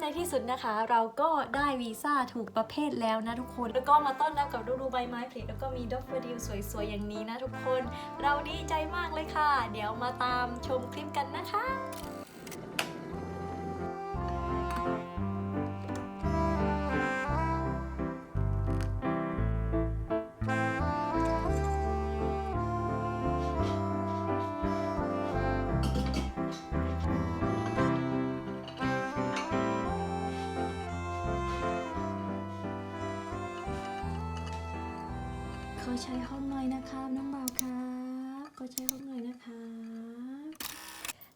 ในที่สุดนะคะ เราก็ได้วีซ่าถูกประเภทแล้วนะทุกคน แล้วก็มาต้อนรับกับฤดูใบไม้ผลิแล้วก็มีดอกเฟอร์ดิวสวยๆ อย่างนี้นะทุกคน เราดีใจมากเลยค่ะ เดี๋ยวมาตามชมคลิปกันนะคะ ขอใช้ห้องหน่อยนะครับน้องเบาครับขอใช้ห้องหน่อยนะคะ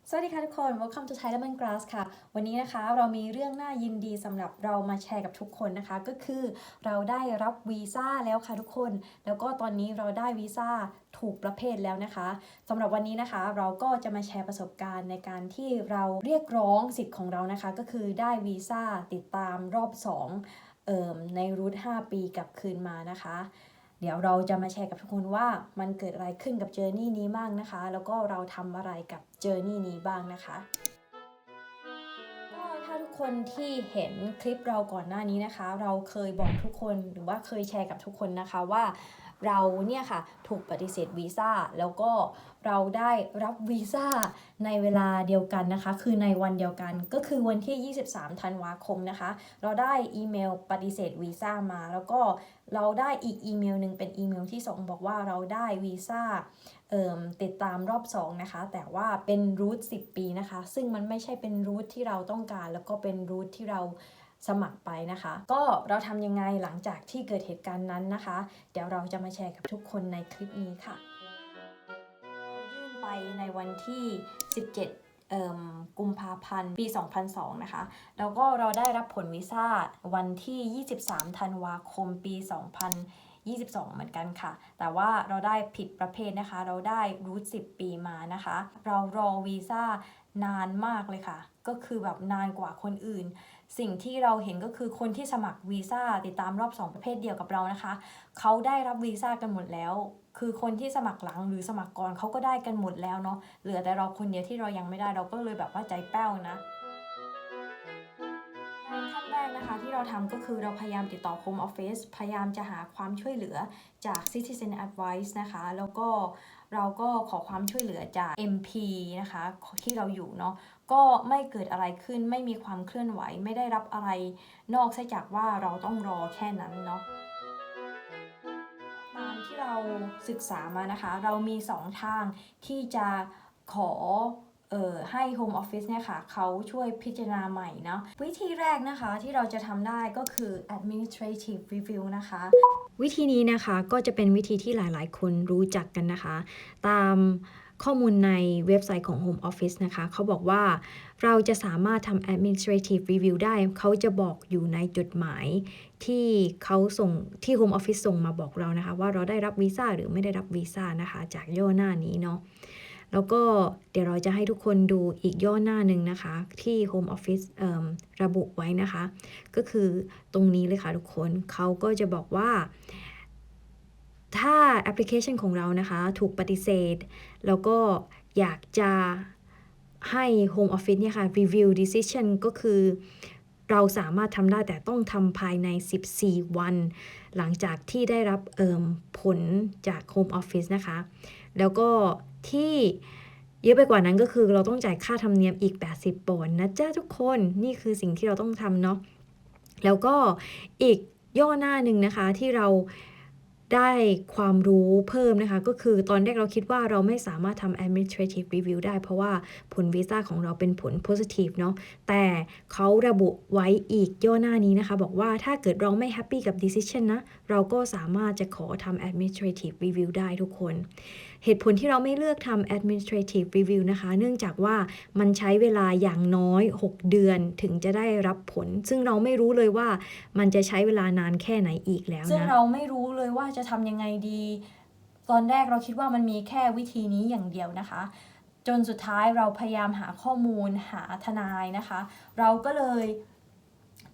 สวัสดีค่ะทุกคน Welcome to Thai Lemon Grass ค่ะ วันนี้นะคะเรามีเรื่องน่ายินดีสำหรับเรามาแชร์กับทุกคนนะคะ ก็คือเราได้รับวีซ่าแล้วค่ะทุกคน แล้วก็ตอนนี้เราได้วีซ่าถูกประเภทแล้วนะคะสำหรับวันนี้นะคะ เราก็จะมาแชร์ประสบการณ์ในการที่เราเรียกร้องสิทธิ์ของเรานะคะ ก็คือได้วีซ่าติดตามรอบ2เอ่มในรูท5ปีกลับคืนมานะคะ เดี๋ยวเราจะมาแชร์กับทุกคนว่ามันเกิดอะไรขึ้นกับเจอร์นี่นี้บ้างนะคะ แล้วก็เราทำอะไรกับเจอร์นี่นี้บ้างนะคะก็ถ้าทุกคนที่เห็นคลิปเราก่อนหน้านี้นะคะ เราเคยบอกทุกคนหรือว่าเคยแชร์กับทุกคนนะคะว่า เราเนี่ยค่ะถูกปฏิเสธวีซ่าแล้วก็เราได้รับวีซ่าในเวลาเดียวกันนะคะ คือในวันเดียวกันก็คือวันที่ 23 ธันวาคมนะคะ เราได้อีเมลปฏิเสธวีซ่ามา แล้วก็เราได้อีกอีเมลหนึ่งเป็นอีเมลที่ 2 บอกว่าเราได้วีซ่าติดตามรอบ 2 นะคะ แต่ว่าเป็นรูท10 ปีนะคะ ซึ่งมันไม่ใช่เป็นรูทที่เราต้องการ แล้วก็เป็นรูทที่เรา สมัครไปนะคะ ก็เราทำยังไงหลังจากที่เกิดเหตุการณ์นั้นนะคะ เดี๋ยวเราจะมาแชร์กับทุกคนในคลิปนี้ค่ะ ยื่นไปในวันที่ 17เอิ่มกุมภาพันธ์ปี 2002 นะคะ แล้วก็เราได้รับผลวีซ่าวันที่ 23 ธันวาคม ปี 22 เหมือนกันค่ะ แต่ว่าเราได้ผิดประเภทนะคะ เราได้รูท10 ปีมานะคะ เรารอวีซ่านานมากเลยค่ะ ก็คือแบบนานกว่าคนอื่น สิ่งที่เราเห็นก็คือคนที่สมัครวีซ่าติดตามรอบ 2 ประเภทเดียวกับเรานะคะ เขาได้รับวีซ่ากันหมดแล้ว คือคนที่สมัครหลังหรือสมัครก่อนเขาก็ได้กันหมดแล้วเนาะ เหลือแต่เราคนเดียวที่เรายังไม่ได้เราก็เลยแบบว่าใจแป้วนะ ที่เราทำก็คือเราพยายามติดต่อ Home Office พยายามจะหาความช่วยเหลือจาก Citizen Advice นะคะ แล้วก็เราก็ขอความช่วยเหลือจาก MP นะคะที่เราอยู่เนาะก็ไม่เกิดอะไรขึ้นไม่มีความเคลื่อนไหวไม่ได้รับอะไร นอกจากว่าเราต้องรอแค่นั้นเนาะตามที่เราศึกษามานะคะ เรามี 2 ทางที่จะขอ อ่อให้ Home Office เนี่ยค่ะเขาช่วยพิจารณาใหม่เนาะวิธีแรกนะคะที่เราจะทำได้ก็คือ administrative review นะคะ วิธีนี้นะคะก็จะเป็นวิธีที่หลายๆ คนรู้จักกันนะคะ ตามข้อมูลในเว็บไซต์ของ Home Office นะคะ เขาบอกว่าเราจะสามารถทำ administrative review ได้ เขาจะบอกอยู่ในจดหมายที่เขาส่งที่ Home Office ส่งมาบอกเรานะคะ ว่าเราได้รับวีซ่าหรือไม่ได้รับวีซ่านะคะ จากย่อหน้านี้เนาะ แล้วก็เดี๋ยวเราจะให้ทุกคนดูอีกย่อหน้าหนึ่งนะคะ ที่ Home Office ระบุไว้นะคะ ก็คือตรงนี้เลยค่ะทุกคนเขาก็จะบอกว่า ถ้าแอปพลิเคชันของเรานะคะ ถูกปฏิเสธ แล้วก็อยากจะให้ Home Office เนี่ยค่ะ review decision ก็คือเราสามารถทำได้แต่ต้องทำภายใน 14 วัน หลังจากที่ได้รับผลจาก Home Office นะคะ แล้วก็ ที่เยอะไปกว่านั้นก็คือเราต้องจ่ายค่าธรรมเนียมอีก 80ปอนด์นะจ๊ะทุกคนนี่คือสิ่งที่เราต้องทำเนาะแล้วก็อีกย่อหน้าหนึ่งนะคะที่เราได้ความรู้เพิ่มนะคะ ก็คือตอนแรกเราคิดว่าเราไม่สามารถทำ administrative review ได้ เพราะว่าผลวีซ่าของเราเป็นผล positive เนาะแต่เขาระบุไว้อีกย่อหน้านี้นะคะ บอกว่าถ้าเกิดเราไม่ happy กับ decision นะ เราก็สามารถจะขอทำ administrative review ได้ทุกคน เหตุผลที่เราไม่เลือกทำ administrative review นะคะ เนื่องจากว่ามันใช้เวลาอย่างน้อย 6 เดือนถึงจะได้รับผล ซึ่งเราไม่รู้เลยว่ามันจะใช้เวลานานแค่ไหนอีกแล้วนะ ซึ่งเราไม่รู้เลยว่าจะทำยังไงดี ตอนแรกเราคิดว่ามันมีแค่วิธีนี้อย่างเดียวนะคะ จนสุดท้ายเราพยายามหาข้อมูลหาทนายนะคะ เราก็เลย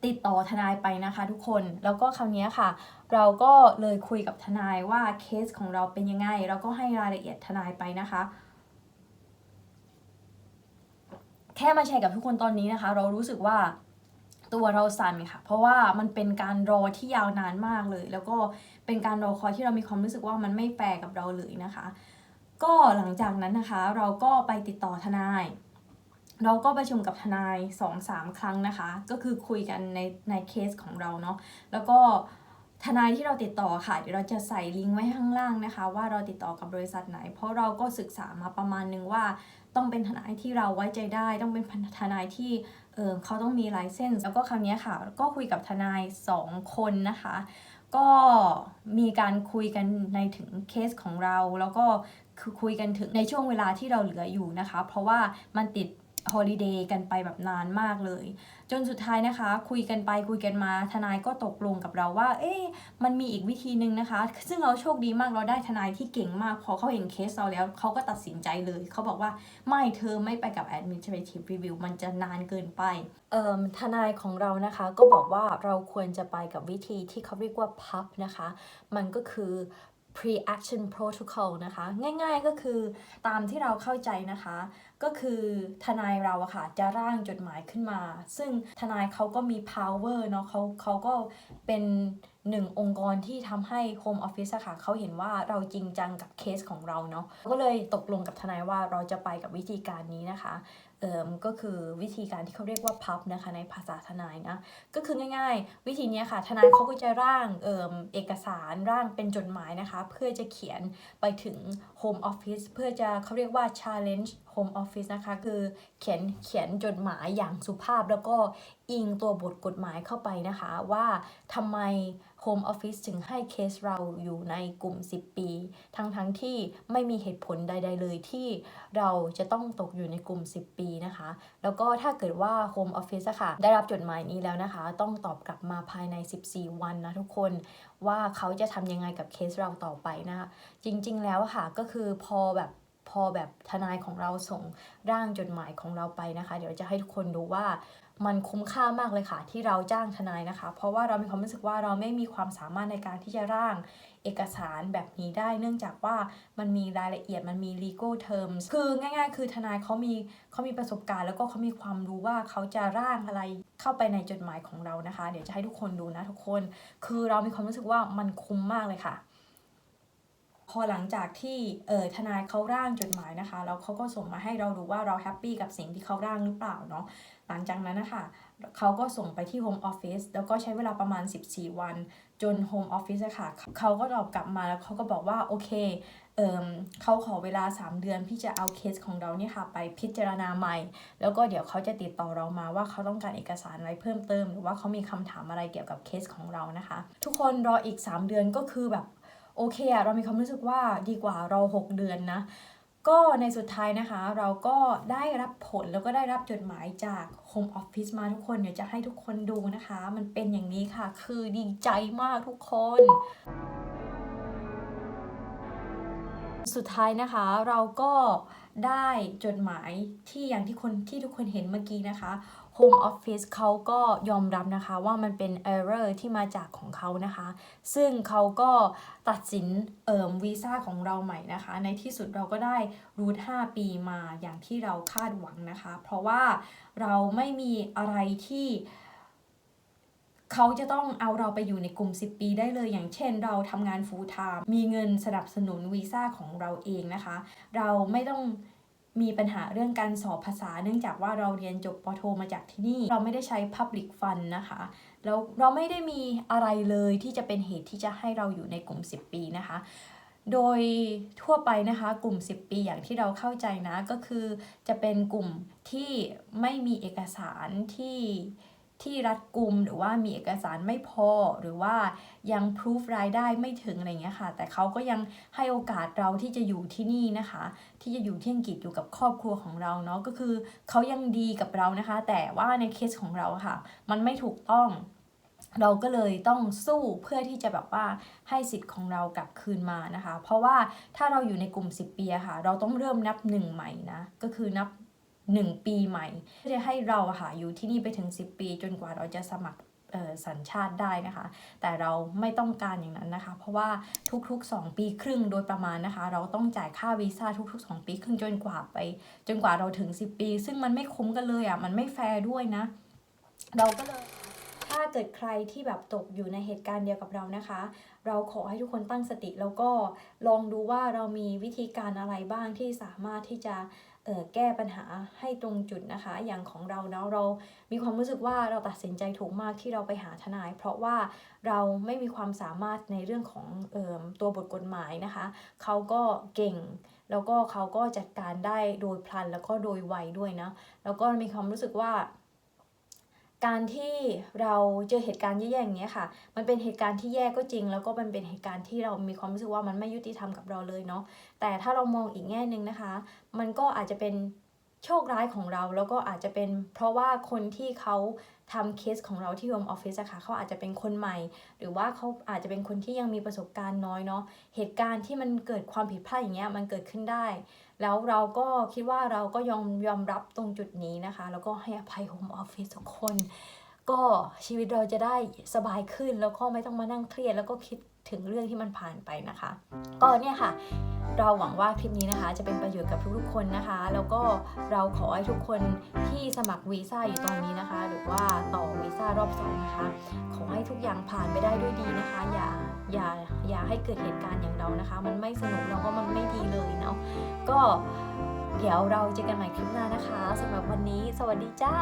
ติดต่อทนายไปนะคะทุกคน แล้วก็คราวนี้ค่ะ เราก็เลยคุยกับทนายว่าเคสของเราเป็นยังไงเราก็ให้รายละเอียดทนายไปนะคะ แค่มาแชร์กับทุกคนตอนนี้นะคะ เรารู้สึกว่าตัวเราสั่นค่ะ เพราะว่ามันเป็นการรอที่ยาวนานมากเลย แล้วก็เป็นการรอคอยที่เรามีความรู้สึกว่ามันไม่แฟร์กับเราเลยนะคะ ก็หลังจากนั้นนะคะ เราก็ไปติดต่อทนาย เราก็ประชุมกับทนาย2อสามครั้งนะคะ ก็คือคุยกันในในเคสของเราเนาะแล้วก็ทนายที่เราติดต่อค่ะ เดี๋ยวเราจะใส่ลิงก์ไว้ข้างล่างนะคะ ว่าเราติดต่อกับบริษัทไหน เพราะเราก็ศึกษามาประมาณนึงว่า ต้องเป็นทนายที่เราไว้ใจได้ ต้องเป็นทนายที่เออเขาต้องมีไลเซนส์แล้วก็คราวนี้ค่ะ ก็คุยกับทนาย 2 คนนะคะ ก็มีการคุยกันในถึงเคสของเรา แล้วก็คือคุยกันถึงในช่วงเวลาที่เราเหลืออยู่นะคะ เพราะว่ามันติด ฮอลิเดย์กันไปแบบนานมากเลย จนสุดท้ายนะคะ คุยกันไปคุยกันมาทนายก็ตกลงกับเราว่า เอ๊ะมันมีอีกวิธีหนึ่งนะคะ ซึ่งเราโชคดีมากเราได้ทนายที่เก่งมาก พอเขาเห็นเคสเราแล้วเขาก็ตัดสินใจเลย เขาบอกว่าไม่เธอไม่ไปกับ administrative review มันจะนานเกินไปเอ่มทนายของเรานะคะก็บอกว่าเราควรจะไปกับวิธีที่เขาเรียกว่า PUP นะคะ มันก็คือ pre-action protocol นะคะ ง่ายๆก็คือตามที่เราเข้าใจนะคะ ก็คือทนายเราอะค่ะจะร่างจดหมายขึ้นมา ซึ่งทนายเขาก็มี power เนาะเขาเขาก็เป็นหนึ่งองค์กรที่ทำให้ Home Office อะค่ะเขาเห็นว่าเราจริงจังกับเคสของเราเนาะก็เลยตกลงกับทนายว่าเราจะไปกับวิธีการนี้นะคะ ก็คือวิธีการที่เขาเรียกว่า pub นะคะในภาษาทนายนะก็คือง่าย ๆ วิธีนี้ค่ะทนายเขาก็จะร่างเอ่มเอกสารร่างเป็นจดหมายนะคะ เพื่อจะเขียนไปถึง Home Office เพื่อจะเขาเรียกว่า challenge Home Office นะคะคือเขียนเขียนจดหมายอย่างสุภาพแล้วก็อิงตัวบทกฎหมายเข้าไปนะคะ ว่าทำไม Home Office ถึงให้เคสเราอยู่ในกลุ่ม 10 ปี ทั้งๆทที่ไม่มีเหตุผลใด ๆ เลยที่เราจะต้องตกอยู่ในกลุ่ม 10 ปีนะคะ แล้วก็ถ้าเกิดว่า Home Office อะค่ะ ได้รับจดหมายนี้แล้วนะคะ ต้องตอบกลับมาภายใน 14 วันนะทุกคนว่าเขาจะทำยังไงกับเคสเราต่อไปนะคะ จริงๆแล้วค่ะก็คือพอแบบพอแบบทนายของเราส่งร่างจดหมายของเราไปนะคะ เดี๋ยวจะให้ทุกคนดูว่า มันคุ้มค่ามากเลยค่ะ ที่เราจ้างทนายนะคะ เพราะว่าเรามีความรู้สึกว่าเราไม่มีความสามารถในการที่จะร่างเอกสารแบบนี้ได้ เนื่องจากว่ามันมีรายละเอียดมันมี legal terms คือง่าย ๆ คือทนายเขามีเขามีประสบการณ์ แล้วก็เขามีความรู้ว่าเขาจะร่างอะไรเข้าไปในจดหมายของเรานะคะ เดี๋ยวจะให้ทุกคนดูนะทุกคน คือเรามีความรู้สึกว่ามันคุ้มมากเลยค่ะ พอหลังจากที่เออทนายเขาร่างจดหมายนะคะแล้วเขาก็ส่งมาให้เราดูว่าเราแฮปปี้กับสิ่งที่เขาร่างหรือเปล่าเนาะหลังจากนั้นนะคะเขาก็ส่งไปที่ Home Office แล้วก็ใช้เวลาประมาณ 14 วัน จน Home Office อะค่ะเขาก็ตอบกลับมาแล้วเขาก็บอกว่า โอเคเออเขาขอเวลา 3 เดือนที่จะเอาเคสของเราเนี่ยค่ะ ไปพิจารณาใหม่ แล้วก็เดี๋ยวเขาจะติดต่อเรามาว่าเขาต้องการเอกสารอะไรเพิ่มเติม หรือว่าเขามีคำถามอะไรเกี่ยวกับเคสของเรานะคะ ทุกคนรออีก 3 เดือนก็คือแบบ โอเคอะเรามีความรู้สึกว่าดีกว่ารอ6เดือนนะ ก็ในสุดท้ายนะคะ เราก็ได้รับผลแล้วก็ได้รับจดหมายจาก Home Office มาทุกคน เดี๋ยวจะให้ทุกคนดูนะคะ มันเป็นอย่างนี้ค่ะ คือดีใจมากทุกคน สุดท้ายนะคะเราก็ได้จดหมายที่อย่างที่คนที่ทุกคนเห็นเมื่อกี้นะคะ Home Office เขาก็ยอมรับนะคะว่ามันเป็น error ที่มาจากของเขานะคะ ซึ่งเขาก็ตัดสินเอ่มวีซ่าของเราใหม่นะคะ ในที่สุดเราก็ได้รูท5ปีมาอย่างที่เราคาดหวังนะคะ เพราะว่าเราไม่มีอะไรที่เขาจะต้องเอาเราไปอยู่ในกลุ่ม 10 ปีได้เลย อย่างเช่นเราทำงาน full time มีเงินสนับสนุนวีซ่าของเราเองนะคะ เราไม่ต้อง มีปัญหาเรื่องการสอบภาษา เนื่องจากว่าเราเรียนจบปโทมาจากที่นี่ เราไม่ได้ใช้ Public Fund นะคะแล้วเราไม่ได้มีอะไรเลยที่จะเป็นเหตุที่จะให้เราอยู่ในกลุ่ม 10 ปีนะคะโดยทั่วไปนะคะกลุ่ม 10 ปีอย่างที่เราเข้าใจนะก็คือจะเป็นกลุ่มที่ไม่มีเอกสารที่ ที่รัดกุมหรือว่ามีเอกสารไม่พอหรือว่ายังพิสูจรายได้ไม่ถึงอะไรเงี้ยค่ะ แต่เขาก็ยังให้โอกาสเราที่จะอยู่ที่นี่นะคะ ที่จะอยู่ที่อังกฤษอยู่กับครอบครัวของเราเนาะก็คือเขายังดีกับเรานะคะ แต่ว่าในเคสของเราค่ะ มันไม่ถูกต้องเราก็เลยต้องสู้เพื่อที่จะแบบว่าให้สิทธิ์ของเรากลับคืนมานะคะ เพราะว่าถ้าเราอยู่ในกลุ่ม 10 ปีอะค่ะ เราต้องเริ่มนับหนึ่งใหม่นะ ก็คือนับ 1 ปีใหม่เพื่อจะให้เราค่ะอยู่ที่นี่ไปถึง 10 ปี จนกว่าเราจะสมัครสัญชาติได้นะคะ แต่เราไม่ต้องการอย่างนั้นนะคะ เพราะว่าทุกๆ 2 ปีครึ่งโดยประมาณนะคะ เราต้องจ่ายค่าวีซ่าทุก ๆ 2 ปีครึ่งจนกว่าไป จนกว่าเราถึง 10 ปี ซึ่งมันไม่คุ้มกันเลยอะมันไม่แฟร์ด้วยนะ เราก็เลยถ้าเกิดใครที่แบบตกอยู่ในเหตุการณ์เดียวกับเรานะคะ เราขอให้ทุกคนตั้งสติแล้วก็ลองดูว่าเรามีวิธีการอะไรบ้างที่สามารถที่จะ แก้ปัญหาให้ตรงจุดนะคะ อย่างของเราเนาะเรามีความรู้สึกว่าเราตัดสินใจถูกมากที่เราไปหาทนาย เพราะว่าเราไม่มีความสามารถในเรื่องของเออตัวบทกฎหมายนะคะ เขาก็เก่ง แล้วก็เขาก็จัดการได้โดยพลันแล้วก็โดยไวด้วยนะแล้วก็มีความรู้สึกว่า การที่เราเจอเหตุการณ์แย่ๆอย่างเงี้ยค่ะ มันเป็นเหตุการณ์ที่แย่ก็จริง แล้วก็มันเป็นเหตุการณ์ที่เรามีความรู้สึกว่ามันไม่ยุติธรรมกับเราเลยเนาะแต่ถ้าเรามองอีกแง่หนึ่งนะคะ มันก็อาจจะเป็น โชคร้ายของเราแล้วก็อาจจะเป็นเพราะว่าคนที่เขาทำเคสของเราที่ Home Office อะค่ะเขาอาจจะเป็นคนใหม่ หรือว่าเขาอาจจะเป็นคนที่ยังมีประสบการณ์น้อยเนาะเหตุการณ์ที่มันเกิดความผิดพลาดอย่างเงี้ยมันเกิดขึ้นได้ แล้วเราก็คิดว่าเราก็ยอมยอมรับตรงจุดนี้นะคะ แล้วก็ให้อภัย Home Office ทุกคน ก็ชีวิตเราจะได้สบายขึ้นแล้วก็ไม่ต้องมานั่งเครียดแล้วก็คิด ถึงเรื่องที่มันผ่านไปนะคะ ก็เนี่ยค่ะ เราหวังว่าคลิปนี้นะคะ จะเป็นประโยชน์กับทุกๆคนนะคะ แล้วก็เราขอให้ทุกคนที่สมัครวีซ่าอยู่ตอนนี้นะคะ หรือว่าต่อวีซ่ารอบสองนะคะ ขอให้ทุกอย่างผ่านไปได้ด้วยดีนะคะ อย่าอย่าอย่าให้เกิดเหตุการณ์อย่างเรานะคะ มันไม่สนุกแล้วก็มันไม่ดีเลยเนาะก็เดี๋ยวเราเจอกันใหม่คลิปหน้านะคะสำหรับวันนี้ สวัสดีจ้า